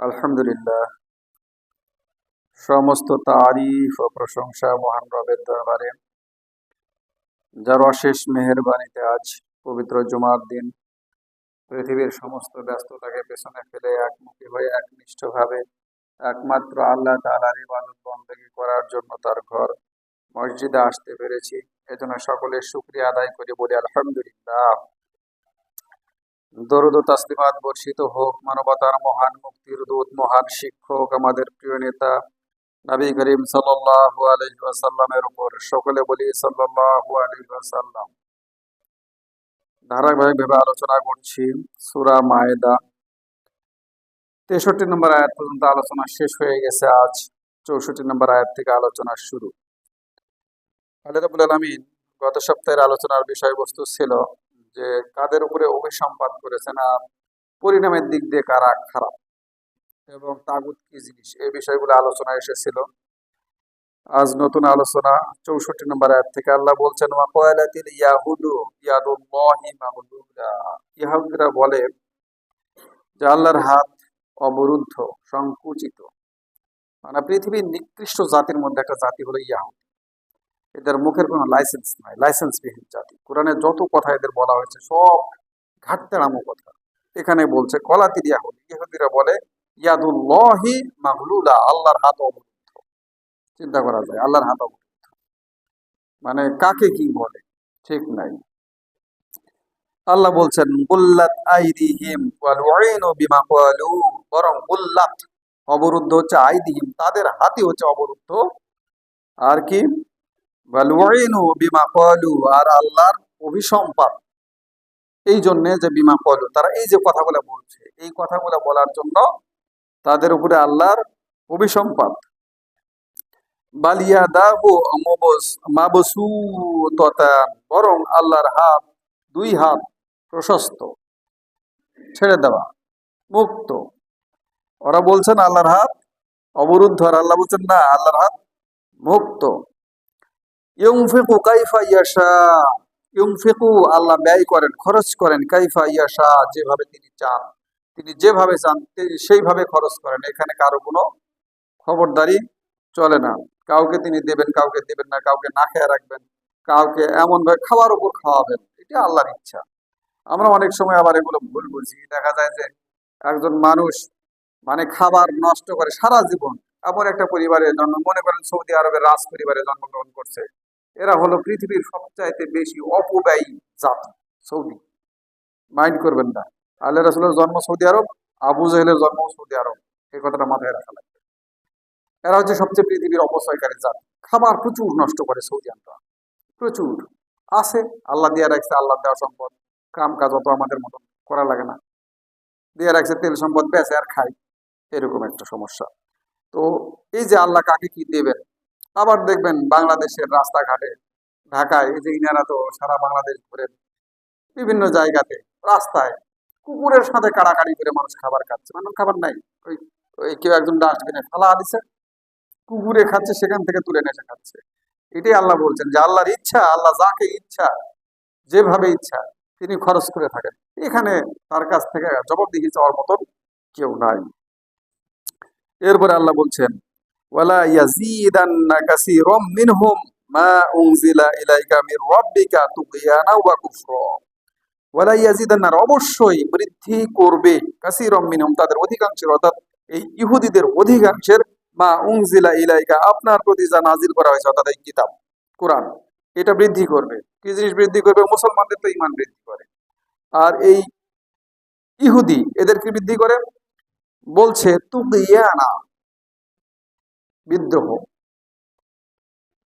আলহামদুলিল্লাহ। সমস্ত তারিফ ও প্রশংসা মহান রবের দরবারে। যার অশেষ মেহেরবানিতে আজ পবিত্র জুমার দিন, পৃথিবীর সমস্ত ব্যস্ততাকে পেছনে ফেলে একমুখী হয়ে, একনিষ্ঠভাবে, একমাত্র আল্লাহ তালার ইবাদত বন্দেগী করার জন্য তার ঘর, মসজিদে আসতে পেরেছি। এজন্য সকলের শুক্রিয়া আদায় করে বলি আলহামদুলিল্লাহ। দরুদ তাসলিমাত বর্ষিত হোক, মানবতার মহান মুক্তির দূত, মহান শিক্ষক, আমাদের প্রিয় নেতা নবী করিম সাল্লাল্লাহু আলাইহি ওয়াসাল্লামের উপর। সকলে বলি সাল্লাল্লাহু আলাইহি ওয়াসাল্লাম। ধারাবাহিকভাবে আলোচনা করছি সূরা মায়েদা। তেষট্টি নম্বর আয়াত পর্যন্ত আলোচনা শেষ হয়ে গেছে আজ। চৌষট্টি নম্বর আয়াত থেকে আলোচনা শুরু। আল্লাহ আলামিন গত সপ্তাহের আলোচনার বিষয়বস্তু ছিল যে কাদের উপরে অভিসম্পাদ করেছেন আর পরিণামের দিক দিয়ে কারা খারাপ এবং তাগুত কি জিনিস? এই বিষয়গুলো আলোচনা এসেছিল। আজ নতুন আলোচনা, চৌষট্টি নম্বর আয়াত থেকে আল্লাহ বলছেন ইয়াহুদু ইহুদিরা বলে যে আল্লাহর হাত অবরুদ্ধ, সংকুচিত। মানে পৃথিবীর নিকৃষ্ট জাতির মধ্যে একটা জাতি হলো ইয়াহুদ। এদের মুখের কোনো লাইসেন্স নাই লাইসেন্সবিহীন জাতি। কোরআনে যত কথা এদের বলা হয়েছে, সব ঘাটতেরামো কথা। এখানে বলছে কলাতির ইয়াহুদ। ইহুদিরা বলে, ইয়াদুল্লাহি আল্লাহর হাত অবরুদ্ধ। চিন্তা করা যায়, আল্লাহর হাত অবরুদ্ধ। মানে কাকে কি বলে? ঠিক নাই। আল্লাহ বলছেন, গুল্লাত আইদিহিম ওয়াল বিমা ক্বালু, বরং গুল্লাত অবরুদ্ধ হচ্ছে আইদিহিম। তাদের হাতই হচ্ছে অবরুদ্ধ। আর কি? বিমা ক্বালু, আর আল্লাহর অভিসম্পাদ এই জন্যে যে বিমা ক্বালু, তারা এই যে কথাগুলো বলছে, এই কথাগুলো বলার জন্য তাদের উপরে আল্লাহর অভিসম্পাদ বালিয়া দাহু মাবসু বরং আল্লাহর হাত, দুই হাত প্রশস্ত, ছেড়ে দেওয়া, মুক্ত। ওরা বলছেন, আল্লাহর হাত অবরুদ্ধ আর আল্লাহ বলছেন, না, আল্লাহর হাত মুক্ত। ইউংফিকু কাইফা ইয়াশা। ইউংফিকু আল্লাহ ব্যয় করেন, খরচ করেন, কাইফা ইয়াশা যেভাবে তিনি চান। তিনি যেভাবে চান সেইভাবে খরচ করেন। এখানে কারও কোনো খবরদারি চলে না। কাউকে তিনি দেবেন, কাউকে দেবেন না, কাউকে না খেয়ে রাখবেন, কাউকে এমন ভাবে খাওয়ার উপর খাওয়াবেন, এটা আল্লাহর ইচ্ছা। আমরা অনেক সময় আবার এগুলো ভুল বুঝি। দেখা যায় যে একজন মানুষ মানে খাবার নষ্ট করে সারা জীবন আবার একটা পরিবারে জন্ম, মনে করেন সৌদি আরবের রাজ পরিবারে জন্মগ্রহণ করছে। এরা হলো পৃথিবীর সবচাইতে বেশি অপব্যয়ী জাতি, সৌদি। মাইন্ড করবেন না। আল্লাহ রাসুলের জন্ম সৌদি আরব, আবু জাহেলের জন্ম সৌদি আরব। এই কথাটা মাথায় রাখা লাগবে। এরা হচ্ছে সবচেয়ে পৃথিবীর অপচয়কারী জাতি। খাবার প্রচুর নষ্ট করে সৌদি আরবরা প্রচুর। আছে, আল্লাহ দিয়ে রাখছে, আল্লাহ দেওয়া সম্পদ। কাম কাজ অত আমাদের মতন করা লাগে না। দিয়ে রাখছে, তেল সম্পদ বেচে আর খাই এরকম একটা সমস্যা। তো এই যে আল্লাহ কাকে কি দেবেন? আবার দেখবেন বাংলাদেশের রাস্তাঘাটে, ঢাকায়, এই যে ইনারা তো সারা বাংলাদেশ ঘুরে বিভিন্ন জায়গাতে, রাস্তায়, কুকুরের সাথে কাড়াকাড়ি করে মানুষ খাবার খাচ্ছে। মানুষ খাবার নাই। ওই ওই কেউ একজন ডাস্টবিনে ফালা দিছে, কুকুরে খাচ্ছে, সেখান থেকে তুলে নেশে খাচ্ছে। এটাই আল্লাহ বলছেন যে আল্লাহর ইচ্ছা, আল্লাহ যাকে ইচ্ছা, যেভাবে ইচ্ছা, তিনি খরচ করে থাকেন। এখানে তার কাছ থেকে জবাবদিহি চাওয়ার মতন কেউ নাই। এরপরে আল্লাহ বলছেন ওয়ালা ইয়াজিদান্না কাসীরাম মিনহুম মা উনজিলা ইলাইকা মির রাব্বিকা তুগয়ানা ওয়া কুফরা ওয়ালা অবশ্যই বৃদ্ধি করবে কাসীরাম মিনহুম, তাদের অধিকাংশের, অর্থাৎ এই ইহুদিদের অধিকাংশের মা উনজিলা ইলাইকা, আপনার প্রতি যা নাজিল করা হয়েছে, অর্থাৎ এই কিতাব, কোরআন, এটা বৃদ্ধি করবে। কি জিনিস বৃদ্ধি করবে? মুসলমানদের তো ইমান বৃদ্ধি করে। আর এই ইহুদি এদেরকে বৃদ্ধি করে? বলছে, তুগিয়ানা বিদ্রোহ।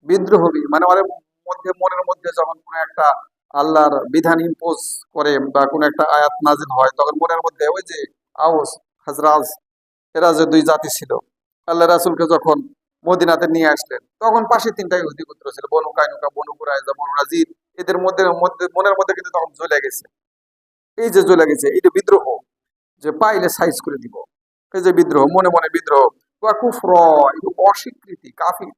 বিদ্রোহী মানে ওদের মধ্যে, মনের মধ্যে যখন কোনো একটা আল্লাহর বিধান ইম্পোজ করে বা কোনো একটা আয়াত নাজিল হয়, তখন মনের মধ্যে ওই যে আউস হাজরাজ, এরা যে দুই জাতি ছিল, আল্লাহ রাসুলকে যখন মদিনাতে নিয়ে আসলেন, তখন পাশে তিনটা ইহুদি পুত্র ছিল, বনু কাইনুকা, বনু কুরাইজা বনু নাজির, এদের মধ্যে মধ্যে, মনের মধ্যে কিন্তু তখন জ্বলে গেছে। এই যে জ্বলে গেছে যে বিদ্রোহ, যে পাইলে সাইজ করে দিব। এই যে বিদ্রোহ, মনে মনে বিদ্রোহ। কুফর অস্বীকৃতি কাফি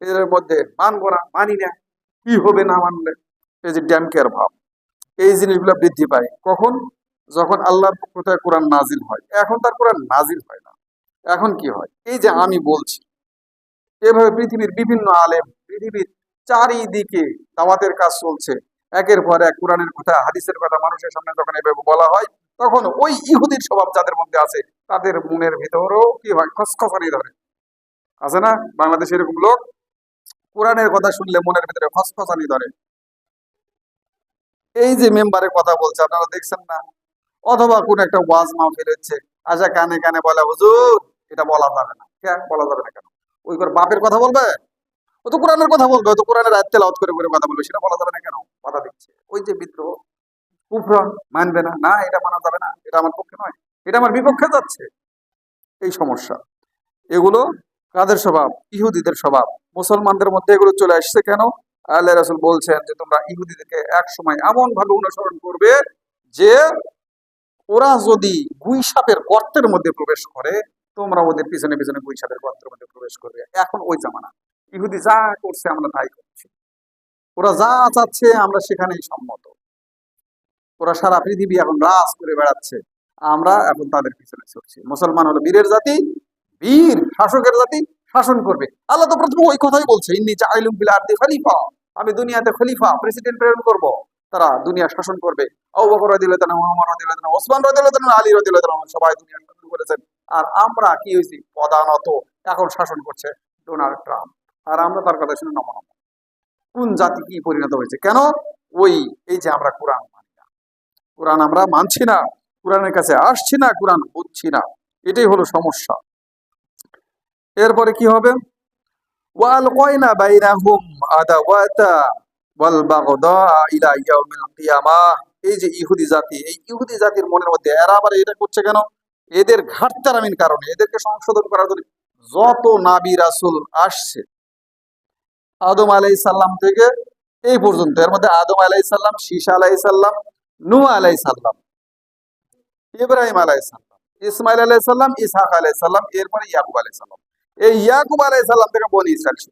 এদের মধ্যে মানবো না, মানি না, কি হবে না মানলে? এই যে ড্যাম কেয়ার ভাব? এই জিনিসগুলো বৃদ্ধি পায়। কখন? যখন আল্লাহর থেকে কোরআন নাজিল হয়। এখন তার কোরআন নাজিল হয় না। এখন কি হয়? এই যে আমি বলছি, এভাবে পৃথিবীর বিভিন্ন আলেম, পৃথিবীর চারিদিকে দাওয়াতের কাজ চলছে। একের পর এক কোরআনের কথা, হাদিসের কথা মানুষের সামনে যখন এভাবে বলা হয় তখন ওই ইহুদির স্বভাব যাদের মধ্যে আছে, তাদের মনের ভিতরেও কি হয়? খসখসানি ধরে। আছে না? বাংলাদেশে এরকম লোক? কোরআনের কথা শুনলে মনের ভিতরে খসখসানি ধরে। এই যে মেম্বারের কথা বলছে, আপনারা দেখছেন না? অথবা কোন একটা ওয়াজ মাহফিল হচ্ছে আচ্ছা কানে কানে বলে, হুজুর, এটা বলা যাবে না। কেন? বলা যাবে না কেন? ওই করে বাপের কথা বলবে? ও তো কোরআনের কথা বলবে তো কোরআনের আয়াত তেলাওয়াত করে করে কথা বলবে, সেটা বলা যাবে না কেন? বাধা দিচ্ছে। ওই যে বিদ্রোহ কুফরন মানবে না। না, এটা মানা যাবে না, এটা আমার পক্ষে নয়। এটা আমার বিপক্ষে যাচ্ছে এই সমস্যা। এগুলো কাদের স্বভাব? ইহুদিদের স্বভাব। মুসলমানদের মধ্যে এগুলো চলে আসছে কেন? আল্লাহ রাসুল বলছেন যে তোমরা ইহুদিদেরকে এক সময় এমন ভাবে অনুসরণ করবে যে ওরা যদি গুই সাপের গর্তের মধ্যে প্রবেশ করে, তোমরা ওদের পিছনে পিছনে গুই সাপের গর্তের মধ্যে প্রবেশ করবে। এখন ওই জামানা। ইহুদি যা করছে, আমরা তাই করছি। ওরা যা চাচ্ছে, আমরা সেখানেই সম্মত। ওরা সারা পৃথিবী এখন রাজ করে বেড়াচ্ছে। আমরা এখন তাদের পিছনে ছুটছি। মুসলমান হলো বীরের জাতি, বীর শাসকের জাতি, শাসন করবে। আল্লাহ তো প্রথমে ওই কথাই বলছে, ইন্নি চাইলুম বিল খলিফা আমি দুনিয়াতে খলিফা প্রেসিডেন্ট প্রেরণ করব। তারা দুনিয়া শাসন করবে। আবু বকর রাদিয়াল্লাহু তাআলা ওমর রাদিয়াল্লাহু ওসমান রাদিয়াল্লাহু তাআলা, আলী রাদিয়াল্লাহু তাআলা সবাই দুনিয়া করেছেন। আর আমরা কি হয়েছি? পদানত। এখন শাসন করছে ডোনাল্ড ট্রাম্প। আর আমরা তার কথা শুনে নমন কোন জাতি কি পরিণত হয়েছে? কেন? ওই, এই যে আমরা কোরআন। কোরআন আমরা মানছি না, কোরআনের কাছে আসছি না, কোরআন বুঝছি না। এটাই হলো সমস্যা। এরপরে কি হবে? এটা করছে কেন? এদের কারণে, এদেরকে সংশোধন যত নাবি রাসূল আসছে, আদম আলাই সাল্লাম থেকে এই পর্যন্ত। এর মধ্যে আদম আলাই সাল্লাম শীশা আলাই সাল্লাম নু আলাই সাল্লাম ইব্রাহিম আলাই সাল্লাম ইসমাইল আলাই সাল্লাম ইসহাক আলাই সাল্লাম এরপরে ইয়াকুব আলাই সাল্লাম এই ইয়াকুব আলাই সাল্লাম থেকে বনি ইসরায়েল।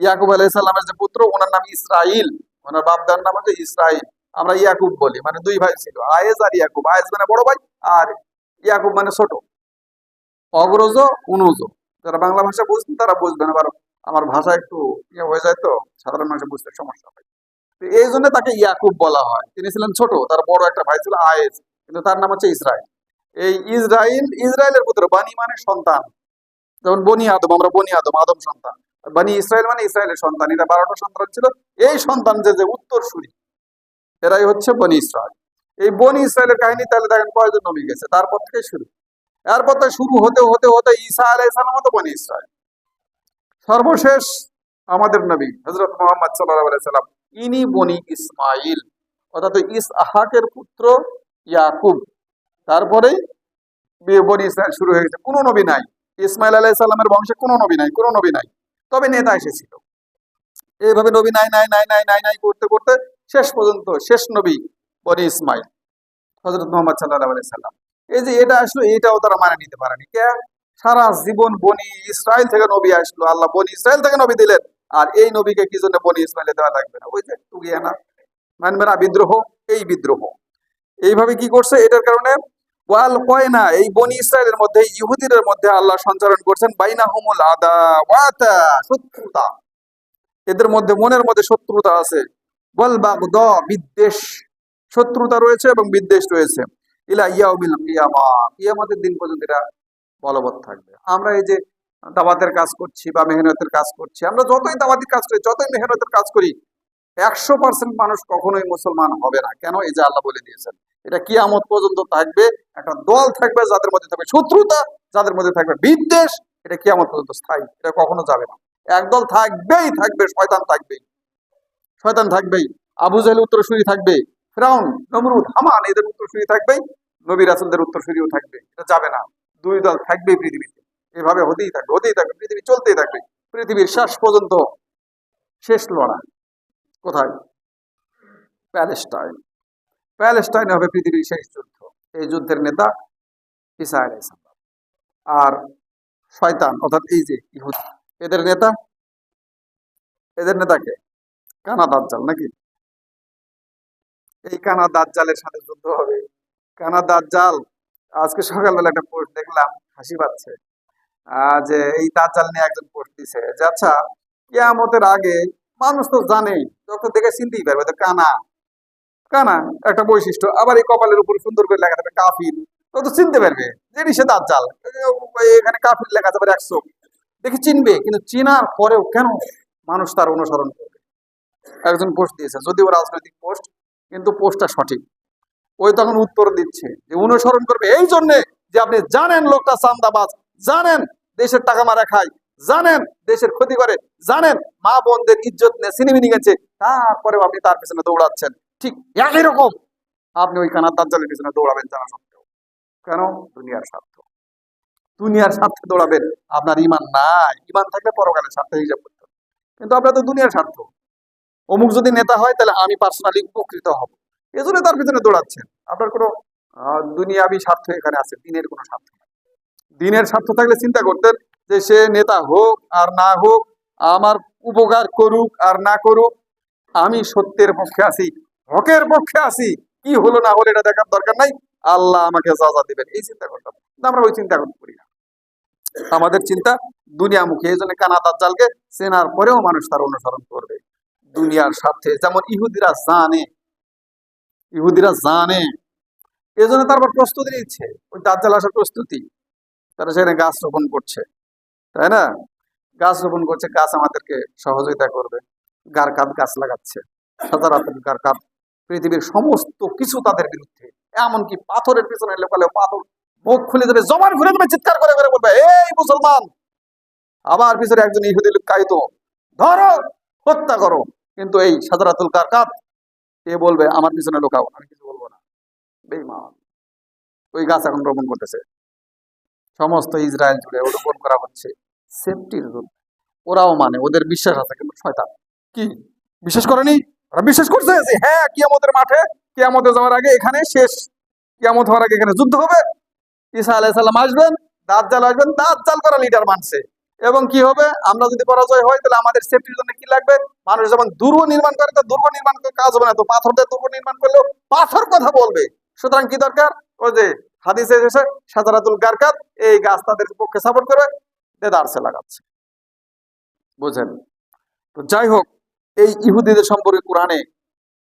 ইয়াকুব আলাই সাল্লামের যে পুত্র, ওনার নাম ইসরাইল ওনার বাপদার নাম হচ্ছে ইসরাইল আমরা ইয়াকুব বলি মানে দুই ভাই ছিল, আয়েজ আর ইয়াকুব। আয়েজ মানে বড় ভাই, আর ইয়াকুব মানে ছোট। অগ্রজ, অনুজ। যারা বাংলা ভাষা বুঝতেন তারা বুঝবেন আবার আমার ভাষা একটু ইয়ে হয়ে যায় তো, সাধারণ মানুষের বুঝতে সমস্যা হয়। এই জন্য তাকে ইয়াকুব বলা হয়। তিনি ছিলেন ছোট, তার বড় একটা ভাই ছিল আয়েজ, কিন্তু তার নাম হচ্ছে ইসরাইল এই ইসরাইল ইসরায়েলের পুত্র বানি মানে সন্তান। যেমন বনি আদম, আমরা বনি আদম আদম সন্তান। বানি ইসরায়েল মানে ইসরায়েলের সন্তান, এটা বারোটা সন্তান ছিল। এই সন্তান যে যে উত্তরসূরি, এরাই হচ্ছে বনি ইসরায়েল। এই বনি ইসরায়েলের কাহিনী তাহলে দেখেন কয়জন নবী গেছে, তারপর থেকে শুরু। এরপর থেকে শুরু হতে হতে হতে ঈসা আলাইসালাম হতো বনি ইসরায়েল। সর্বশেষ আমাদের নবী হজরত মোহাম্মদ সাল্লাহ সাল্লাম ইনি বনি ইসমাইল। অর্থাৎ ইসহাকের পুত্র ইয়াকুব। তারপরে বনি ইসরায়েল শুরু হয়ে গেছে। কোনো নবী নাই। ইসমাইল আলাহ সাল্লামের বংশে কোনো নবী নাই, কোনো নবী নাই। তবে নেতা এসেছিল। এইভাবে নবী নাই নাই নাই নাই নাই নাই করতে করতে শেষ পর্যন্ত, শেষ নবী বনি ইসমাইল হজরত মোহাম্মদ সাল্লাহ আলাই সাল্লাম। এই যে এটা আসলো, এটাও তারা মানে নিতে পারেনি। কে সারা জীবন বনি ইসরায়েল থেকে নবী আসলো। আল্লাহ বনি ইসরায়েল থেকে নবী দিলেন। আর এই নবীকে কি জন্য বনি ইসমাইলে দেওয়া লাগবে না? ওই যে টুকিয়ে না মানবে না বিদ্রোহ, এই বিদ্রোহ। এইভাবে কি করছে? এটার কারণে ওয়াল কয়না এই বনি ইসরায়েলের মধ্যে ইহুদিদের মধ্যে আল্লাহ সঞ্চালন করছেন বাইনা হুমুল আদা ওয়াতা, শত্রুতা। এদের মধ্যে, মনের মধ্যে শত্রুতা আছে। বল বাগদ, বিদ্বেষ। শত্রুতা রয়েছে এবং বিদ্বেষ রয়েছে। ইলা ইয়াউমিল কিয়ামা। কিয়ামতের দিন পর্যন্ত এটা বলবৎ থাকবে। আমরা এই যে দাওয়াতের কাজ করছি বা মেহনতের কাজ করছি। আমরা যতই দাওয়াতের কাজ করি, যতই মেহনতের কাজ করি, একশো পার্সেন্ট মানুষ কখনোই মুসলমান হবে না। কেন? এই যে আল্লাহ বলে দিয়েছেন। এটা কিয়ামত পর্যন্ত থাকবে, একটা দল থাকবে যাদের মধ্যে থাকবে শত্রুতা, যাদের মধ্যে থাকবে বিদ্বেষ। এটা কিয়ামত পর্যন্ত স্থায়ী, এটা কখনো যাবে না। একদল থাকবেই, থাকবে, শয়তান থাকবেই। শয়তান থাকবেই, আবু জাহেল উত্তরসূরি থাকবে, ফেরাউন, নমরুদ, হামান, এদের উত্তরসূরি থাকবেই, নবী রাসুলদের উত্তরসূরিও থাকবে। এটা যাবে না। দুই দল থাকবেই পৃথিবীতে। এভাবে হতেই থাকবে হতেই থাকবে, পৃথিবী চলতেই থাকবে। পৃথিবীর শেষ পর্যন্ত শেষ লড়াই কোথায়? প্যালেস্টাইন। প্যালেস্টাইনে হবে পৃথিবীর শেষ যুদ্ধ। এই যুদ্ধের নেতা ইসা আলাইসাল্লাম আর শয়তান, অর্থাৎ এই যে ইহুদ, এদের নেতা, এদের নেতাকে কানা দাজ্জাল নাকি? এই কানা দাজ্জালের সাথে যুদ্ধ হবে। কানা দাজ্জাল, আজকে সকালবেলা একটা পোস্ট দেখলাম, হাসি পাচ্ছে। যে এই দাজ্জাল নিয়ে একজন দিছে। যে আচ্ছা কিয়ামতের আগে মানুষ তো জানেই যখন দেখে চিনতেই পারবে তো কানা কানা একটা বৈশিষ্ট্য। আবার এই কপালের উপর সুন্দর করে লেখা থাকবে কাফির। ও তো চিনতে পারবে যে সে দাজ্জাল এখানে কাফির লেখা যাবে একশো। দেখে চিনবে, কিন্তু চিনার পরেও কেন মানুষ তার অনুসরণ করবে? একজন পোস্ট দিয়েছে, যদিও রাজনৈতিক পোস্ট, কিন্তু পোস্টটা সঠিক। ওই তখন উত্তর দিচ্ছে যে অনুসরণ করবে। এই জন্যে যে আপনি জানেন লোকটা চান্দাবাজ জানেন দেশের টাকা মারা খায়, জানেন দেশের ক্ষতি করে, জানেন মা বোনদের ইজ্জত নিয়ে সিনেমিনি গেছে তারপরেও আপনি তার পিছনে দৌড়াচ্ছেন। ঠিক একই রকম। আপনি ওই কানার দাজ্জালের পিছনে দৌড়াবেন জানা সত্ত্বেও। কেন? দুনিয়ার স্বার্থ। দুনিয়ার স্বার্থে দৌড়াবেন। আপনার ইমান নাই। ইমান থাকলে পরকালের স্বার্থে হিসাব করতে। কিন্তু আপনার তো দুনিয়ার স্বার্থ। অমুক যদি নেতা হয়, তাহলে আমি পার্সোনালি উপকৃত হব। এজন্য তার পিছনে দৌড়াচ্ছেন। আপনার কোনো দুনিয়াবি স্বার্থ এখানে আছে, দিনের কোনো স্বার্থ নেই। দিনের স্বার্থ থাকলে চিন্তা করতেন যে সে নেতা হোক আর না হোক, আমার উপকার করুক আর না করুক, আমি সত্যের পক্ষে আছি, হকের পক্ষে আছি, কি হলো না হলো এটা দেখার দরকার নাই। আল্লাহ আমাকে সাজা দিবেন, এই চিন্তা করতাম আমরা ওই চিন্তা করি না। আমাদের চিন্তা দুনিয়ামুখী, এই জন্য কানা দাজ্জালকে চেনার পরেও মানুষ তার অনুসরণ করবে। দুনিয়ার স্বার্থে, যেমন ইহুদিরা জানে ইহুদিরা জানে, এই জন্য তারপর প্রস্তুতি নিচ্ছে। ওই দাজ্জাল আসার প্রস্তুতি। তারা সেখানে গাছ রোপণ করছে, তাই না? গাছ রোপণ করছে, গাছ আমাদেরকে সহযোগিতা করবে গারকাত গাছ লাগাচ্ছে সাধারণত গারকাত পৃথিবীর সমস্ত কিছু তাদের বিরুদ্ধে, এমনকি পাথরের পিছনে লোকালে পাথর মুখ খুলে দেবে জমান খুলে দেবে, চিৎকার করে করে বলবে, এই মুসলমান! আমার পিছনে একজন ইহুদি কাইতো ধরো, হত্যা করো। কিন্তু এই সাদারাতুল কারকাত এ বলবে, আমার পিছনে লোকাও, আমি কিছু বলব না। বেইমান ওই গাছ এখন রোপণ করতেছে। সমস্ত ইসরায়েল জুড়ে রোপণ করা হচ্ছে সেফটির জন্য ওরাও মানে ওদের বিশ্বাস আছে কিন্তু শয়তান। কি? বিশ্বাস করেনি? ওরা বিশ্বাস করছে যে হ্যাঁ কিয়ামতের মাঠে কিয়ামতে যাওয়ার আগে এখানে শেষ। কিয়ামত হওয়ার আগে এখানে যুদ্ধ হবে। ঈসা আলাইসাল্লাম আসবেন দাঁত জাল আসবেন দাঁত জাল করা লিডার মানছে। এবং কি হবে? আমরা যদি পরাজয় হয়, তাহলে আমাদের সেফটির জন্য কি লাগবে? মানুষ যখন দুর্গ নির্মাণ করে, তো দুর্গ নির্মাণ কাজ হবে না। তো পাথর দিয়ে দুর্গ নির্মাণ করলেও পাথর কথা বলবে। সুতরাং কি দরকার? ওই যে হাদিসে এসে সাজারাতুল এই গাছ তাদের পক্ষে সাপোর্ট করে দেদারসে লাগাচ্ছে। বুঝেন? তো যাই হোক, এই ইহুদিদের সম্পর্কে কোরআনে,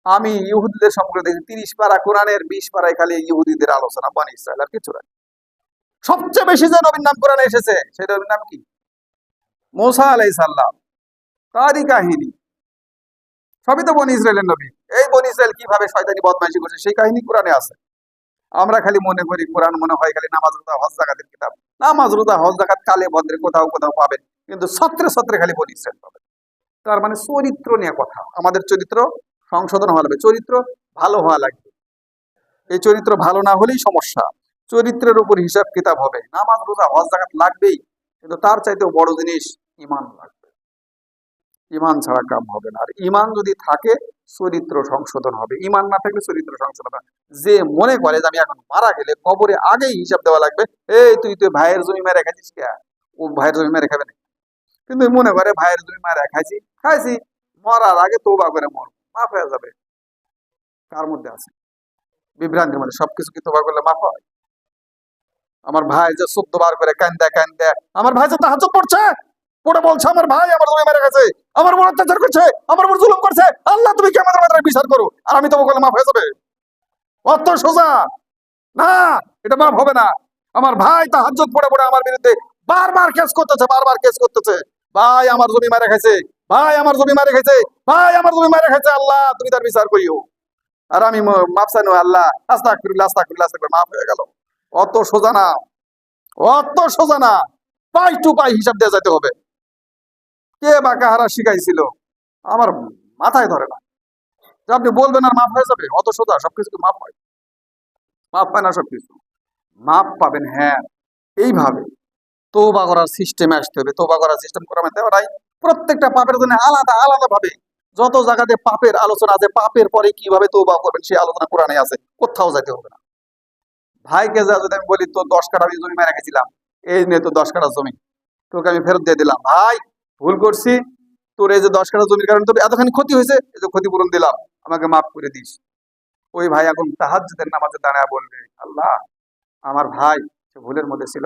আমি ইহুদিদের সম্পর্কে দেখি, তিরিশ কোরআনের বিশ খালি ইহুদিদের আলোচনা, বানি ইসরায়েল আর কিছু সবচেয়ে বেশি যে নবীর নাম কোরআনে এসেছে সেই নবীর নাম কি? মোসা আলাই সাল্লাম তারই কাহিনী। সবই তো বনি ইসরায়েলের নবী। এই বনি ইসরায়েল কীভাবে শয়তানি বদমাইশি করছে, সেই কাহিনী কোরআনে আছে। আমরা খালি মনে করি কোরআন মনে হয় খালি নামাজ, রোজা, হজ, জাকাতের কিতাব। নামাজ, রোজা, হজ, জাকাত কালে ভদ্রে কোথাও কোথাও পাবেন, কিন্তু সত্রে সত্রে খালি ইসরায়েল পাবেন। তার মানে চরিত্র নিয়ে কথা। আমাদের চরিত্র সংশোধন হওয়া লাগবে। চরিত্র ভালো হওয়া লাগবে। এই চরিত্র ভালো না হলেই সমস্যা। চরিত্রের উপর হিসাব কিতাব হবে। নামাজ, রোজা, হজ, জাকাত লাগবেই, কিন্তু তার চাইতেও বড় জিনিস ইমান লাগবে। ইমান ছাড়া কাম হবে না। আর ইমান যদি থাকে, চরিত্র সংশোধন হবে। ইমান না থাকলে চরিত্র সংশোধন হবে যে মনে করে যে আমি এখন মারা গেলে কবরে আগেই হিসাব দেওয়া লাগবে, এই তুই তুই ভাইয়ের জমি মেরে খাইছিস কে? ও ভাইয়ের জমি মেরে খাবে না। কিন্তু মনে করে, ভাইয়ের জমি মেরে খাইছি খাইছি, মরার আগে তোবা করে মর, মাফ হয়ে যাবে। কার মধ্যে আছে? বিভ্রান্তির মধ্যে। সবকিছু কি তোবা করলে মাফ হয়? আমার ভাই যে চোদ্দ বার করে কান্দে কান্দে, আমার ভাই যে তাহাজ পড়ছে পড়ে বলছে, আমার ভাই আমার জমি মেরে গেছে, আমার বড় অত্যাচার করছে, আমার বড় জুলুম করছে। আল্লাহ, তুমি কি আমাদের মাথায় বিচার করো? আর আমি তোমাকে মাফ হয়ে যাবে। অত সোজা। না, এটা মাফ হবে না। আমার ভাই তাহাজ্জুদ পড়ে পড়ে আমার বিরুদ্ধে বারবার কেস করতেছে, বারবার কেস করতেছে। ভাই, আমার জমি মারে খাইছে। ভাই, আমার জমি মারে খাইছে। ভাই, আমার জমি মারে খাইছে। আল্লাহ, তুমি তার বিচার করিও। আর আমি মাফ চাইনো আল্লাহ। আস্তাক ফিরুল্লাহ আস্তাক ফিরুল্লাহ আস্তাক মাফ হয়ে গেল। অত সোজা না। অত সোজা না। পাই টু পাই হিসাব দেওয়া যেতে হবে। কে বা কাহারা শিখাইছিল? আমার মাথায় ধরে না। আপনি বলবেন আর মাফ হয়ে যাবে, অত সোজা, সবকিছু মাফ হয়। মাফ পায় না সবকিছু। মাপ পাবেন হ্যাঁ। এইভাবে তোবা করার সিস্টেমে আসতে হবে। তোবা করার সিস্টেম করা মানে প্রত্যেকটা পাপের জন্য আলাদা আলাদা ভাবে যত জায়গাতে পাপের আলোচনা আছে, পাপের পরে কীভাবে তোবা করবেন সেই আলোচনা কোরআনে আছে। কোথাও যাইতে হবে না। ভাইকে যা যদি আমি বলি তো দশ কাঠা আমি জমি মেরে গেছিলাম, এই নিয়ে তো দশ কাঠা জমি, তোকে আমি ফেরত দিয়ে দিলাম। ভাই ভুল করছি। তোর এই যে দশ কাঠা জমির কারণে তোর এতখানি ক্ষতি হয়েছে, এই যে ক্ষতিপূরণ দিলাম, আমাকে মাফ করে দিস। ওই ভাই এখন তাহাজ্জুদের নামাজে দাঁড়ায় বলবে, আল্লাহ, আমার ভাই সে ভুলের মধ্যে ছিল।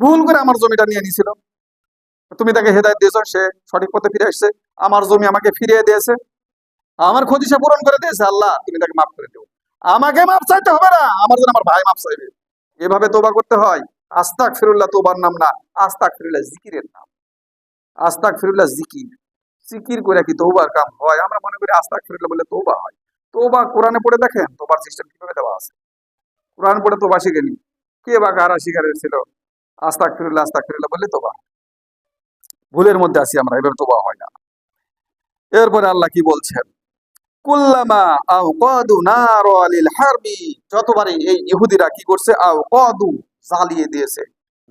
ভুল করে আমার জমিটা নিয়ে নিয়েছিল। তুমি তাকে হেদায়ত দিয়েছ, সে সঠিক পথে ফিরে এসেছে। আমার জমি আমাকে ফিরিয়ে দিয়েছে। আমার ক্ষতি সে পূরণ করে দিয়েছে, আল্লাহ, তুমি তাকে মাফ করে দিও। আমাকে মাপ চাইতে হবে না, আমার জন্য আমার ভাই মাপ চাইবে। এভাবে তোবা করতে হয়। আস্তাক ফিরুল্লাহ তোবার নাম না আস্তাক ফিরুল্লাহ জিকিরের নাম। আস্তাক ফিরুল্লাহ জিকির। জিকির করে কি তৌবার কাম হয়? আমরা মনে করি আস্তাক ফিরুল্লাহ বলে তোবা হয়। তোবা কোরআনে পড়ে দেখেন তোবার সিস্টেম কীভাবে দেওয়া আছে? কোরআন পড়ে তোবা শিখেনি কে বা কারা শিকারের ছিল? আস্তাক ফিরুল্লাহ আস্তাক ফিরুল্লাহ বললে তোবা ভুলের মধ্যে আছি আমরা এভাবে তোবা হয় না। এরপরে আল্লাহ কি বলছেন? কুল্লামা আও কদু নার আলিল হারবি। যতবারই এই ইহুদিরা কি করছে? আও কদু জ্বালিয়ে দিয়েছে।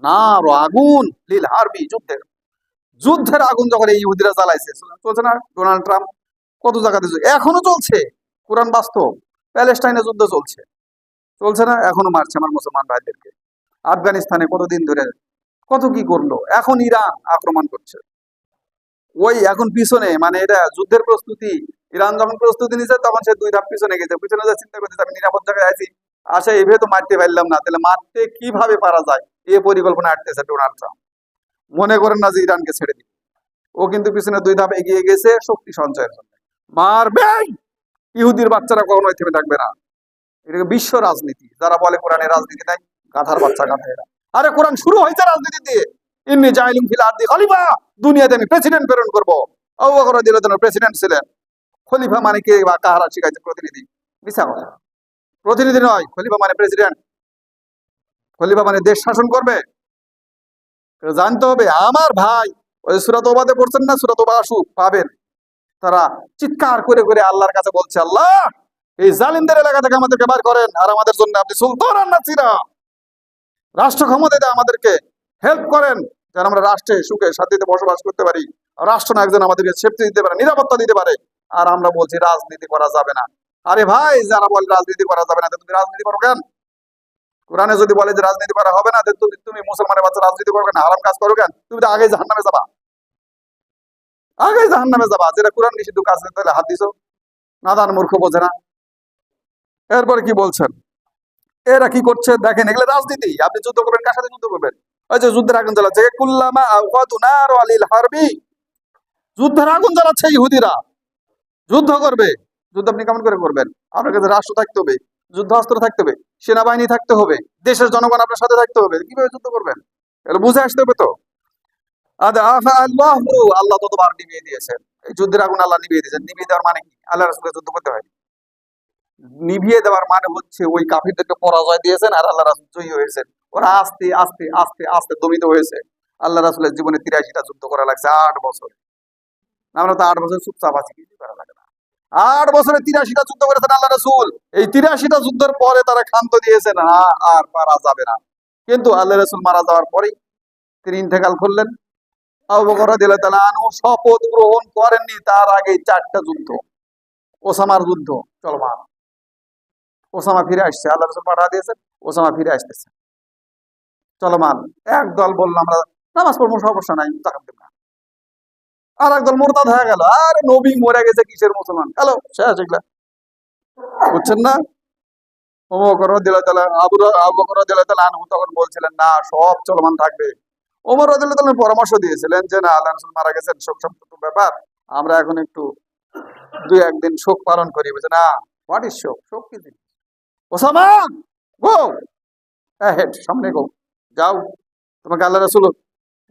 নার আগুন লিল হারবি যুদ্ধের। যুদ্ধের আগুন যখন এই ইহুদিরা জ্বালাইছে চলছে না? ডোনাল্ড ট্রাম্প কত জায়গাতে এখনও চলছে। কোরআন বাস্তব। প্যালেস্টাইনে যুদ্ধ চলছে। চলছে না? এখনও মারছে আমার মুসলমান ভাইদেরকে। আফগানিস্তানে কতদিন ধরে কত কি করল? এখন ইরান আক্রমণ করছে। ওই এখন পিছনে মানে এটা যুদ্ধের প্রস্তুতি। ইরান যখন প্রস্তুতি নিচ্ছে তখন সে দুই ধাপ পিছনে গেছে। পিছনে যা চিন্তা করতেছে, আমি নিরাপদ জায়গায় আছি। আসে এইভাবে তো মারতে পারলাম না। তাহলে মারতে কীভাবে পারা যায়? এ পরিকল্পনা আটতেছে ডোনাল্ড ট্রাম্প। মনে করেন না যে ইরানকে ছেড়ে দিবে। ও কিন্তু পিছনে দুই ধাপ এগিয়ে গেছে, শক্তি সঞ্চয়ের জন্য। মারবে! ইহুদির বাচ্চারা কখনোই থেমে থাকবে না। এটাকে বিশ্ব রাজনীতি? যারা বলে কোরআনের রাজনীতি নাই, গাধার বাচ্চা গাধা এরা আরে কোরআন শুরু হয়েছে রাজনীতি দিয়ে। ইন্নি জাইলুম ফিল খলিফা! দুনিয়াতে আমি প্রেসিডেন্ট প্রেরণ করব। আবু রাদিয়াল্লাহু প্রেসিডেন্ট ছিলেন। খলিফা মানে কে বা কাহারা শিখাইছে প্রতিনিধি? মিছা কথা। প্রতিনিধি নয়, খলিফা মানে প্রেসিডেন্ট। খলিফা মানে দেশ শাসন করবে। জানতে হবে, আমার ভাই ওই সুরাত ওবাদে পড়ছেন না, সুরাত ওবা আসুক, পাবেন। তারা চিৎকার করে করে আল্লাহর কাছে বলছে, আল্লাহ, এই জালিমদের এলাকা থেকে আমাদেরকে বার করেন, আর আমাদের জন্য আপনি সুলতান আর নাসিরা। রাষ্ট্র ক্ষমতা দিয়ে আমাদেরকে হেল্প করেন, যেন আমরা রাষ্ট্রে সুখে শান্তিতে বসবাস করতে পারি। রাষ্ট্র না একজন আমাদেরকে সেফটি দিতে পারে, নিরাপত্তা দিতে পারে। আর আমরা বলছি, রাজনীতি করা যাবে না। আরে ভাই, যারা বলে রাজনীতি করা যাবে না তুমি রাজনীতি করো কেন? কোরআনে যদি বলে যে রাজনীতি করা হবে না তুমি- মুসলমানের বাচ্চা রাজনীতি করো কেন হারাম কাজ করো কেন? তুমি তো আগে জাহান্নামে যাবা। আগে জাহান্নামে যাবা। যেটা কোরআন নিষিদ্ধ কাজ তাহলে হাত দিছো নাদান মূর্খ বোঝে না। এরপরে কি বলছেন? এরা কি করছে? দেখেন, এগুলো রাজনীতি। আপনি যুদ্ধ করবেন, কার সাথে যুদ্ধ করবেন? ওই যে যুদ্ধের আগুন জ্বালাচ্ছে। কুল্লামা আওকাদু নার আলিল হারবি। যুদ্ধের আগুন জ্বালাচ্ছে ইহুদিরা। যুদ্ধ করবে। যুদ্ধ আপনি কেমন করে করবেন? আপনার কাছে রাষ্ট্র থাকতে হবে। যুদ্ধ অস্ত্র থাকতে হবে। সেনাবাহিনী থাকতে হবে দেশের জনগণ আপনার সাথে থাকতে হবে কীভাবে যুদ্ধ করবেন? এগুলো বুঝে আসতে হবে তো। আল্লাহু, ততবার নিভিয়ে দিয়েছেন। এই যুদ্ধের আগুন আল্লাহ নিভিয়ে দিয়েছেন। নিভিয়ে দেওয়ার মানে কি? আল্লাহ রাসূলের যুদ্ধ করতে হয়। নিভিয়ে দেওয়ার মানে হচ্ছে ওই কাফিরদেরকে পরাজয় দিয়েছেন আর আল্লাহ রাসূল জয়ী হয়েছেন। ওরা আস্তে আস্তে আস্তে আস্তে দমিত হয়েছে। আল্লাহ রাসূলের জীবনে তিরাশিটা যুদ্ধ করা লাগছে আট বছর। আমরা তো আট বছর চুপচাপ আছি কিছু করা লাগে না। আট বছরে তিরাশিটা যুদ্ধ করেছেন আল্লাহ রাসূল। এই তিরাশিটা যুদ্ধের পরে তারা ক্ষান্ত দিয়েছেন আর পারা যাবে না। কিন্তু আল্লাহ রাসূল মারা যাওয়ার পরেই তিনি ইন্তেকাল করলেন। শপথ গ্রহণ করেননি, তার আগে চারটা যুদ্ধ। ওসামার যুদ্ধ চলমান। ওসামা ফিরে আসছে, আল্লাহ রসুল পাঠা দিয়েছেন, ওসামা ফিরে আসতেছে। চলমান। এক দল বলল, আমরা নামাজ পড়ব, সমস্যা নাই না। আর একদল মোরতাদ হয়ে গেল। আর নবী মরে গেছে কিসের মুসলমান? হ্যালো, শেষ, এগুলা। বুঝছেন না? ওমর দিল তালা তালা তখন বলছিলেন, না, সব পরামর্শ দিয়েছিলেন যে, না, আল্লাহ রাসূল মারা গেছেন, শোক ব্যাপার। আমরা এখন একটু দুই একদিন শোক পালন করি। না হোয়াট শোক? শোক সামনে গো, যাও। তোমাকে আল্লাহ রাসূল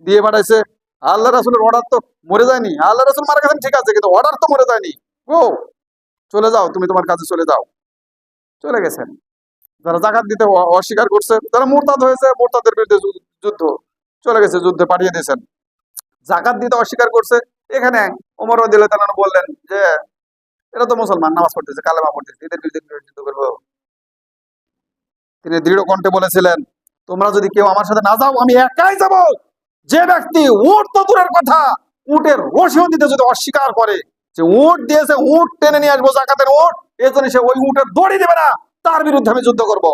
দিয়ে পাঠাইছে। আল্লাহ রাসূলের অর্ডার তো মরে যায়নি। আল্লাহ রাসূল মারা গেছেন, ঠিক আছে, কিন্তু অর্ডার তো মরে যায়নি। গো, চলে যাও, তুমি তোমার কাছে চলে যাও। চলে গেছেন। যারা জাকাত দিতে অস্বীকার করছে, যারা মোরতাদ হয়েছে, মোরতাদের বিরুদ্ধে যুদ্ধ। চলে গেছে, যুদ্ধে পাঠিয়ে দিয়েছেন। জাকাত দিতে অস্বীকার করছে। এখানে ওমর দিলে তালান বললেন যে এরা তো মুসলমান, নামাজ পড়তেছে, কালেমা পড়তেছে, এদের বিরুদ্ধে যুদ্ধ করব? তিনি দৃঢ় কণ্ঠে বলেছিলেন, তোমরা যদি কেউ আমার সাথে না যাও, আমি একাই যাব। যে ব্যক্তি উট তো দূরের কথা, উটের রসিও দিতে যদি অস্বীকার করে যে উট দিয়েছে উট টেনে নিয়ে আসব জাকাতের উট এই জন্য সে ওই উটের দড়ি দেবে না, তার বিরুদ্ধে আমি যুদ্ধ করব।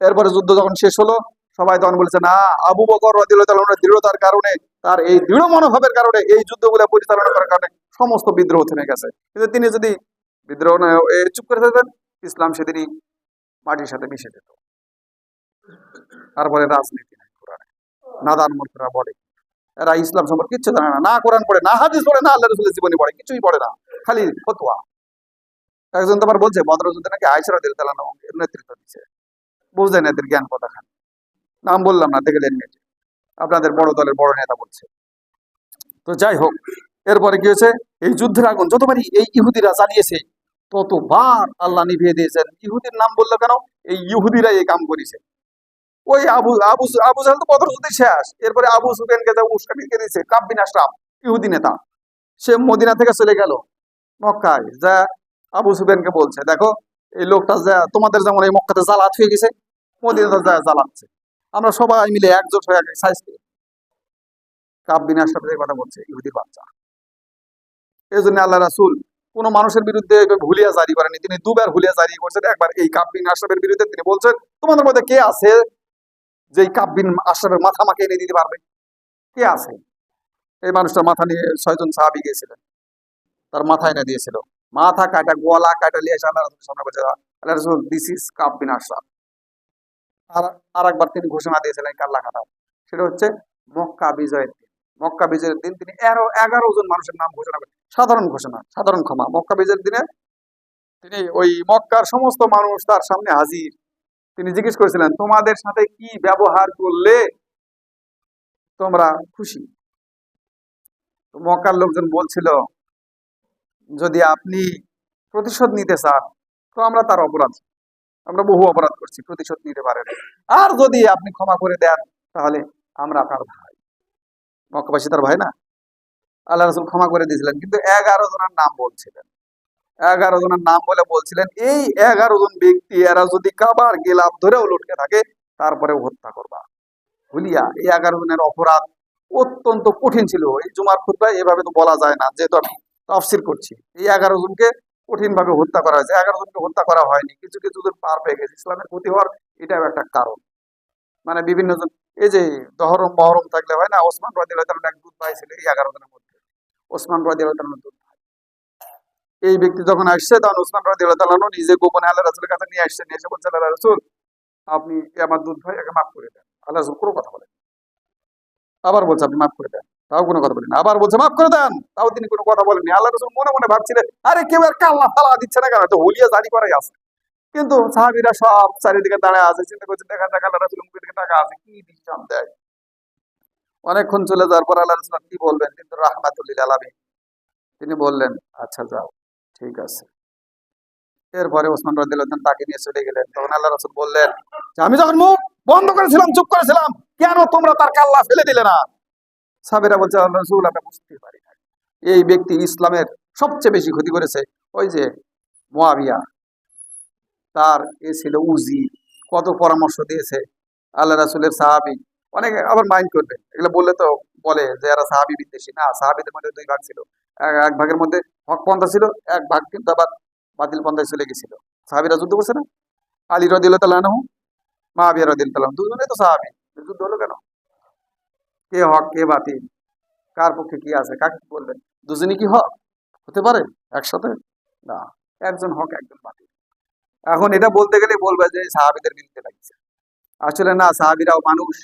এরপরে যুদ্ধ যখন শেষ হলো, সবাই তখন বলেছে, না, আবু বকর দৃঢ়তার কারণে, তার এই দৃঢ় মনোভাবের কারণে এই যুদ্ধগুলো পরিচালনা করার কারণে সমস্ত বিদ্রোহ থেমে গেছে। কিন্তু তিনি যদি বিদ্রোহ চুপ করে থাকতেন, ইসলাম সেদিনই মাটির সাথে মিশে যেত। তারপরে রাজনীতি। নাদান এরা ইসলাম সম্পর্কে কিচ্ছু জানে না। না কোরআন পড়ে, না হাদিস পড়ে, না আল্লাহ রসুলের জীবনী পড়ে, কিছুই পড়ে না। খালি একজন তোমার বলছে নাকি দিল নেতৃত্ব দিচ্ছে বুঝলেন এদের জ্ঞান কথা খান নাম বললাম না আপনাদের বড় দলের বড় নেতা বলছে। তো যাই হোক, এরপরে কি হয়েছে? এই যুদ্ধের আগুন যতবারই এই ইহুদিরা জ্বালিয়েছে, ততবার আল্লাহ নিভিয়ে দিয়েছেন। ইহুদির নাম বলল কেন? এই ইহুদিরা এই কাম করেছে। ওই আবু আবু আবু জাহাল তো বদর যুদ্ধে শেষ। এরপরে আবু সুফিয়ানকে যা উস্কানিকে দিয়েছে কাব্বিন আশরাফ ইহুদি নেতা। সে মদিনা থেকে চলে গেল, মক্কায়। যা আবু সুফিয়ানকে বলছে, দেখো, এই লোকটা যা, তোমাদের যেমন এই মক্কাতে হয়ে গেছে, মদিনাতে যা আমরা সবাই মিলে একজোট হয়ে কাব্বিন আশরাফ এই কথা বলছে, ইহুদির বাচ্চা। এই জন্য আল্লাহ রাসুল কোন মানুষের বিরুদ্ধে এভাবে হুলিয়া জারি করেনি তিনি দুবার হুলিয়া জারি করছেন, একবার এই কাব্বিন আশরাফের বিরুদ্ধে। তিনি বলছেন, তোমাদের মধ্যে কে আছে যে কাব্বিন আশরাফের মাথা আমাকে এনে দিতে পারবে। কে আছে? এই মানুষটার মাথা নিয়ে ছয়জন সাহাবি গিয়েছিলেন। তার মাথা এনে দিয়েছিল। মাথা কাটা, গলা কাটা নিয়ে আল্লাহ রাসুলের সামনে আল্লাহ রাসুল দিস ইজ কাব্বিন আশরাফ। আর একবার তিনি ঘোষণা দিয়েছিলেন কাল্লা কাটা। সেটা হচ্ছে মক্কা বিজয়ের দিন। মক্কা বিজয়ের দিন তিনি এগারো এগারো জন মানুষের নাম ঘোষণা করেন। সাধারণ ঘোষণা, সাধারণ ক্ষমা। মক্কা বিজয়ের দিনে তিনি ওই মক্কার সমস্ত মানুষ তার সামনে হাজির। তিনি জিজ্ঞেস করেছিলেন, তোমাদের সাথে কি ব্যবহার করলে তোমরা খুশি? তো মক্কার লোকজন বলছিল, যদি আপনি প্রতিশোধ নিতে চান, তো আমরা তার অপরাধ, আমরা বহু অপরাধ করছি, প্রতিশোধ নিতে পারেন আর যদি আপনি ক্ষমা করে দেন, তাহলে আমরা তার ভাই। মক্কাবাসী তার ভাই না? আল্লাহ রসুল ক্ষমা করে দিয়েছিলেন, কিন্তু এগারো জনের নাম বলছিলেন। এগারো জনের নাম বলে বলছিলেন, এই এগারো জন ব্যক্তি এরা যদি কাবার গেলাপ ধরেও লটকে থাকে, তারপরেও হত্যা করবা। হুলিয়া এই এগারো জনের অপরাধ অত্যন্ত কঠিন ছিল। এই জুমার খুদ্ায় এভাবে তো বলা যায় না, যেহেতু আমি তফসিল করছি। এই এগারো জনকে কঠিন ভাবে হত্যা করা হয়েছে। এগারো জনকে হত্যা করা হয়নি। কিছু কিছু জন পার পেয়ে গেছে। ইসলামের ক্ষতি হওয়ার এটাও একটা কারণ। মানে বিভিন্ন জন, এই যে দহরম বহরম থাকলে হয় না? ওসমান রাজিয়াল এক দুধ ভাই ছিল এই এগারো জনের মধ্যে। ওসমান রাজিয়াল দুধ ভাই এই ব্যক্তি যখন আসছে, তখন ওসমান রাজিয়াল নিজে গোপনে আল্লাহ রাসুলের কাছে নিয়ে আসছে নিয়ে এসে বলছে, আল্লাহ রসুল, আপনি আমার দুধ ভাই একে মাফ করে দেন। আল্লাহ রসুল কোনো কথা বলেন আবার বলছে, আপনি মাফ করে দেন। তাও কোনো কথা বলেন। আবার বলছে, মাফ করে দেন। তাও তিনি কোনো কথা বলেননি। আল্লাহ রসুল মনে মনে ভাবছিলেন, আরে কেউ আর কাল্লা ফালা দিচ্ছে না কেন? তো হলিয়া জারি করাই আছে। কিন্তু সাহাবিরা সব চারিদিকে দাঁড়ায় আছে, চিন্তা করছে, দেখা যাক আল্লাহ রসুল মুখের দিকে টাকা আছে, কি দৃষ্টান দেয়? অনেকক্ষণ চলে যাওয়ার পর আল্লাহ রসুল কি বলবেন? কিন্তু রাহমাতুল্লিল আলামী তিনি বললেন আচ্ছা যাও। ঠিক আছে। এরপরে ওসমান রাদিল্লাহ তাকে নিয়ে চলে গেলেন। তখন আল্লাহ রসুল বললেন, যে আমি যখন মুখ বন্ধ করেছিলাম, চুপ করেছিলাম, কেন তোমরা তার কাল্লা ফেলে দিলে না? সাবেরা বলছে আল্লাহ রসুল আমরা বুঝতে পারি না এই ব্যক্তি ইসলামের সবচেয়ে বেশি ক্ষতি করেছে। ওই যে মোয়াবিয়া, তার এ ছিল উজি, কত পরামর্শ দিয়েছে আল্লাহ রাসুলের সাহাবি। অনেকে আবার মাইন্ড করবে। এগুলো বললে তো বলে যে এরা সাহাবি বিদ্বেষী। না, সাহাবিদের মধ্যে দুই ভাগ ছিল। এক ভাগের মধ্যে হক পন্থা ছিল, এক ভাগ কিন্তু আবার বাতিল পন্থায় চলে গেছিল। সাহাবিরা যুদ্ধ করছে না? আলী রদিল তালানহ মা আবিয়া রদিল তালাম দুজনেই তো সাহাবি। যুদ্ধ হলো কেন? কে হক, কে বাতিল? কার পক্ষে কি আছে? কাকে বলবেন? দুজনই কি হক? হতে পারে? একসাথে? না, একজন হক, একজন বাতিল। এখন এটা বলতে গেলে বলবে যে সাহাবিদের বিরুদ্ধে লাগছে আসলে না, সাহাবিরাও মানুষ।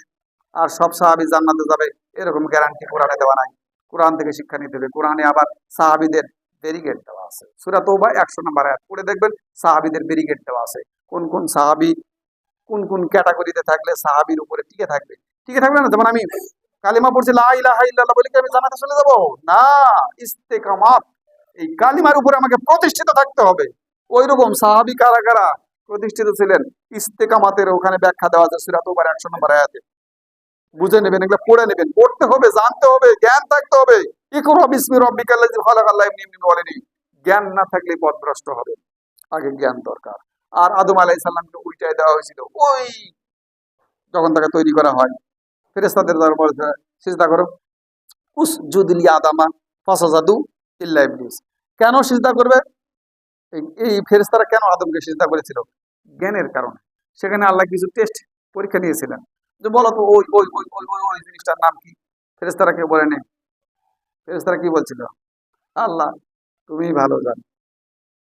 আর সব সাহাবি জান্নাতে যাবে, এরকম গ্যারান্টি কোরআনে দেওয়া নাই। কোরআন থেকে শিক্ষা নিতে হবে। কোরআনে আবার সাহাবিদের ব্যারিগেড দেওয়া আছে। সুরা তৌবা একশো নম্বর আয়াত। পড়ে দেখবেন সাহাবিদের ব্যারিগেড দেওয়া আছে। কোন কোন সাহাবি, কোন কোন ক্যাটাগরিতে থাকলে সাহাবির উপরে টিকে থাকবে। টিকে থাকবে না? যেমন আমি কালিমা পড়ছি, লা ইলাহা বলে কি আমি জানাতে চলে যাব? না! ইস্তেকামাত। এই কালিমার উপরে আমাকে প্রতিষ্ঠিত থাকতে হবে। ওই রকম সাহাবি কারা কারা প্রতিষ্ঠিত ছিলেন? ইস্তেকামাতের ওখানে ব্যাখ্যা দেওয়া আছে সুরা তৌবার একশো নম্বর আয়াতে। বুঝে নেবেন, এগুলো পড়ে নেবেন। পড়তে হবে, জানতে হবে, জ্ঞান থাকতে হবে। ইকরা বিসমি রব্বিকাল্লাযী খালাক আল্লাহ এমনি এমনি বলেনি জ্ঞান না থাকলে পথভ্রষ্ট হবে। আগে জ্ঞান দরকার। আর আদম আলাইহিস সালামকে উল্টায় দেওয়া হয়েছিল। ওই যখন তাকে তৈরি করা হয় বলেছে সিজদা করো। উস জুদিলি আদামা ফাসাজাদু ইল্লা ইবলিস। কেন সিজদা করবে? এই- ফেরেশতারা কেন আদমকে সিজদা করেছিল? জ্ঞানের কারণে। সেখানে আল্লাহ কিছু টেস্ট পরীক্ষা নিয়েছিলেন। যে বলো তো, ওই ওই ওই ওই ওই ওই জিনিসটার নাম কি? ফেরেশতারা কেউ বলেনি? ফেরেশতারা কি বলছিল? আল্লাহ তুমি ভালো জানো।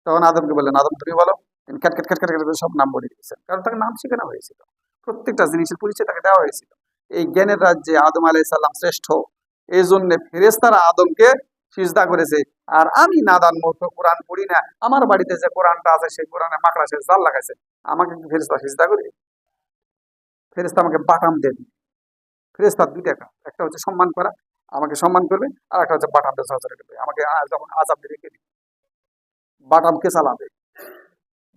তখন আদমকে বললেন, আদম, তুমি বলো? ক্যাট ক্যাট ক্যাট করে সব নাম বলে দিয়েছেন। কারণ তাকে নাম শেখানো হয়েছিল। প্রত্যেকটা জিনিসের পরিচয় তাকে দেওয়া হয়েছিল। এই জ্ঞানের রাজ্যে আদম আলাইসাল্লাম শ্রেষ্ঠ। এই জন্য ফেরেস্তারা আদমকে সিজদা করেছে। আর আমি নাদান মতো কোরআন পড়ি না। আমার বাড়িতে যে কোরআনটা আছে, সেই কোরআনে মাকড়া সে জাল লাগাইছে। আমাকে ফেরেস্তা সিজদা করে? ফেরেস্তা আমাকে বাটাম দেবে। ফেরেস্তার দুইটা কাজ একটা হচ্ছে সম্মান করা, আমাকে সম্মান করবে, আর একটা হচ্ছে বাটামটা সহজরে করবে আমাকে যখন আজাব দিবে। বাটাম কে চালাবে?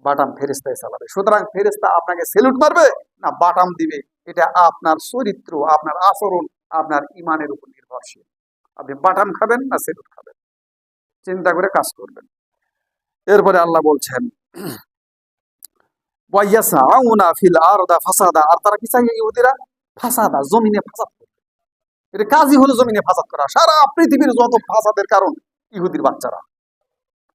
বাটাম ফেরেস্তায় চালাবে। সুতরাং ফেরেস্তা আপনাকে সেলুট মারবে না বাটাম দিবে? এটা আপনার চরিত্র, আপনার আচরণ, আপনার ইমানের উপর নির্ভরশীল। আপনি বাটাম খাবেন না সেলুট খাবেন। চিন্তা করে কাজ করবেন। এরপরে আল্লাহ বলছেন ওয়াইয়াসাউনা ফিল আরদা ফাসাদা আর তারা ইহুদিরা? ফাসাদা, জমিনে ফাসাদ এটা কাজই হলো জমিনে ফাসাদ করা। সারা পৃথিবীর যত ফাসাদের কারণ ইহুদির বাচ্চারা।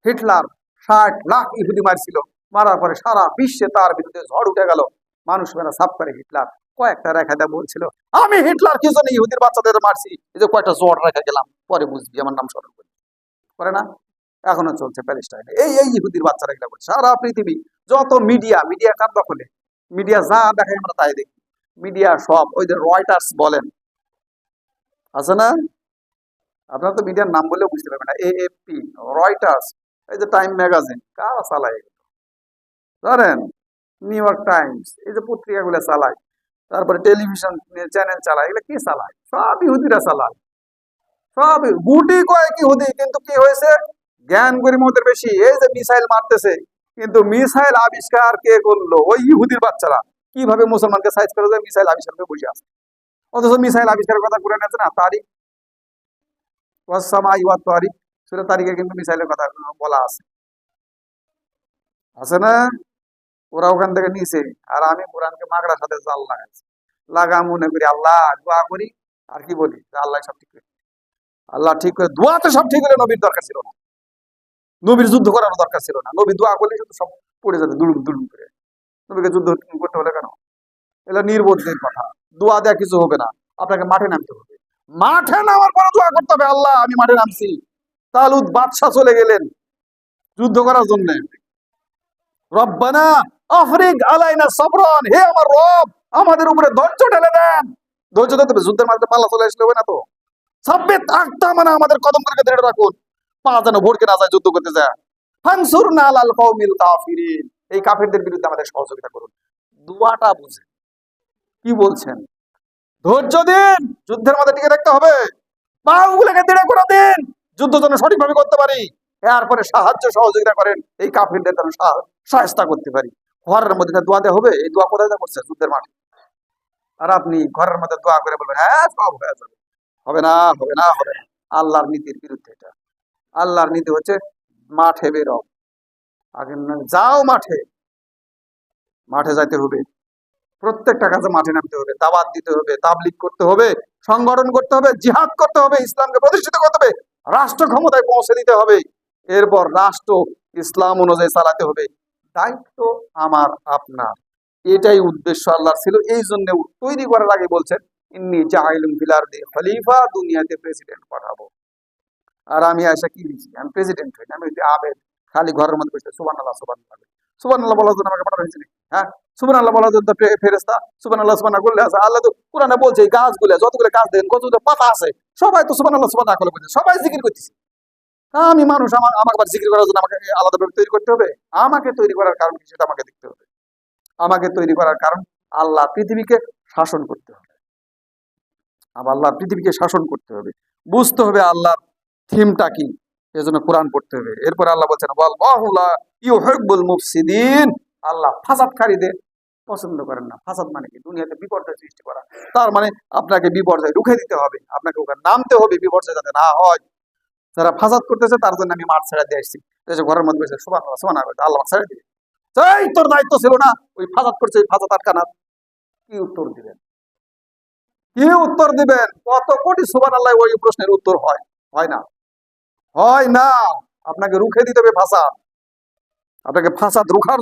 হিটলার ষাট লাখ ইহুদি মারছিল। মারার পরে সারা বিশ্বে তার বিরুদ্ধে ঝড় উঠে গেল। মানুষ মেরা সাফ করে হিটলার। কয়েকটা রেখা দেয় বলছিল, আমি হিটলার, কি জন্য ইহুদির বাচ্চাদের মারছি? এই যে কয়েকটা জ্বর রেখে গেলাম। পরে বুঝবি, আমার নাম স্মরণ করি। করে না? এখনও চলছে প্যালেস্টাইনে। এই এই ইহুদির বাচ্চারা এগুলা বলছে, সারা পৃথিবী, যত মিডিয়া মিডিয়া কার দখলে? মিডিয়া যা দেখায় আমরা তাই দেখি। মিডিয়া সব, ওই যে রয়টার্স বলেন। আছে না? আপনারা তো মিডিয়ার নাম বললেও বুঝতে পারবেন না। এএফপি রয়টার্স এই যে টাইম ম্যাগাজিন কারা চালায় এগুলো? জানেন? নিউ ইয়র্ক টাইমস এই যে পত্রিকাগুলো চালায়। তারপরে টেলিভিশন চ্যানেল চালায়, এগুলো কে চালায়? সব ইহুদিরা চালায়। সব, গুটি কয়েক ইহুদি, কিন্তু কি হয়েছে? জ্ঞান গরিমদের বেশি, এই যে মিসাইল মারতেছে, কিন্তু মিসাইল আবিষ্কার কে করল? ওই ইহুদির বাচ্চারা। কীভাবে মুসলমানকে সাইজ করে যায় মিসাইল আবিষ্কার করে বসে আছে। অথচ মিসাইল আবিষ্কারের কথা করে আছে না? তারিখ। তারিখ। তারিখে কিন্তু মিসাইলের কথা বলা আছে। আছে না? ওরা ওখান থেকে নিছে। আর আমি কোরআনকে মাগড়ার সাথে জাল লাগাইছি। লাগা মনে করি আল্লাহ দোয়া করি। আর কি বলি? আল্লাহ সব ঠিক করে আল্লাহ ঠিক করে দোয়া তো সব ঠিক হলে নবীর দরকার ছিল না। নবীর যুদ্ধ করার দরকার ছিল না। নবী দোয়া করলে শুধু সব পড়ে যাবে, দুলুম দুলুম করে। নবীকে যুদ্ধ করতে হলে কেন? এটা নির্বোধের কথা। দোয়া দেয়া কিছু হবে না। আপনাকে মাঠে নামতে হবে। মাঠে নামার পরে দোয়া করতে হবে, আল্লাহ, আমি মাঠে নামছি। তালুদ বাদশাহ চলে গেলেন যুদ্ধ করার জন্য। রব্বানা আলাইনা সবরান, হে আমার রব, আমাদের উপরে ধৈর্য ঢেলে দেন। ধৈর্য হবে, যুদ্ধের মাঝে পাল্লা চলে আসলে হবে না তো? আমাদের কদম করে ধরে রাখুন। পা যেন না যায়, যুদ্ধ করতে যায়। এই বিরুদ্ধে আমাদের সহযোগিতা করুন। দুয়াটা বুঝে। কি বলছেন? ধৈর্য দিন, যুদ্ধের মধ্যে টিকে হবে। যুদ্ধ যেন সঠিকভাবে করতে পারি। এরপরে সাহায্য, সহযোগিতা করেন, এই কাফিরদের যেন সহায়তা করতে পারি। ঘরের মধ্যে দোয়াতে হবে, এই দোয়া কোথায় করছে যুদ্ধের মাঠে। আর আপনি ঘরের মধ্যে দোয়া করে বলবেন হ্যাঁ সব হয়ে যাবে। হবে না হবে না, হবে আল্লাহর নীতির বিরুদ্ধে এটা। আল্লাহর নীতি হচ্ছে মাঠে বেরো। আগে যাও মাঠে। মাঠে যাইতে হবে। প্রত্যেকটা কাজে মাঠে নামতে হবে। দাবাত দিতে হবে, তাবলিগ করতে হবে, সংগঠন করতে হবে, জিহাদ করতে হবে, ইসলামকে প্রতিষ্ঠিত করতে হবে, রাষ্ট্র ক্ষমতায় পৌঁছে দিতে হবে। এরপর রাষ্ট্র ইসলাম অনুযায়ী চালাতে হবে। দায়িত্ব আমার আপনার। এটাই উদ্দেশ্য আল্লাহর ছিল। এই জন্য তৈরি করার আগে বলছেন, ইন্নি জাহাইলুম ফিলার দি খলিফা, দুনিয়াতে প্রেসিডেন্ট পাঠাবো। আর আমি আসা কি লিখি আমি প্রেসিডেন্ট হই আমি আবেদ। খালি ঘরের মধ্যে বসে সুবান আল্লাহ সুবান আল্লাহ সুবান আল্লাহ বলার জন্য আমাকে পাঠানো হয়েছে হ্যাঁ? সুবান আল্লাহ বলার জন্য ফেরেস্তা সুবান আল্লাহ করলে আছে, আল্লাহ তো কোরআনে বলছে গাছগুলো যতগুলো গাছ পাতা আছে, সবাই তো সুবান আল্লাহ সবাই জিকির করতেছে। আমি মানুষ, আমার, আমাকে আবার জিকির করার জন্য আমাকে তৈরি করতে হবে? আমাকে তৈরি করার কারণ কি সেটা আমাকে দেখতে হবে। আমাকে তৈরি করার কারণ, আল্লাহ পৃথিবীকে শাসন করতে হবে। আবার আল্লাহ পৃথিবীকে শাসন করতে হবে। বুঝতে হবে আল্লাহর থিমটা কি? এজন্য কোরআন পড়তে হবে। এরপর আল্লাহ বলছেন ইউহিব্বুল মুফসিদিন। আল্লাহ ফাসাদকারীদের পছন্দ করেন না। ফাসাদ মানে কি? দুনিয়াতে বিপর্যয় সৃষ্টি করা। তার মানে আপনাকে বিপর্যয় রুখে দিতে হবে। আপনাকে ওখানে নামতে হবে বিপর্যয় যাতে না হয়। যারা ফাসাদ করতেছে, তার জন্য আমি মাঠ ছেড়ে দিয়ে আসছি। ঘরের মধ্যে বসে সুবান সুবান আল্লাহ ছেড়ে দিবে তোর দায়িত্ব ছিল না? ওই ফাসাদ করছে, ওই ফাসাদ আটকানার কি উত্তর দিবেন? কি উত্তর দিবেন? কত কোটি সুবান আল্লাহ ওই প্রশ্নের উত্তর হয়? হয় না। হয় না। আপনাকে রুখে দিতে হবে ভাষা। আপনাকে ফাঁসাদ রুখার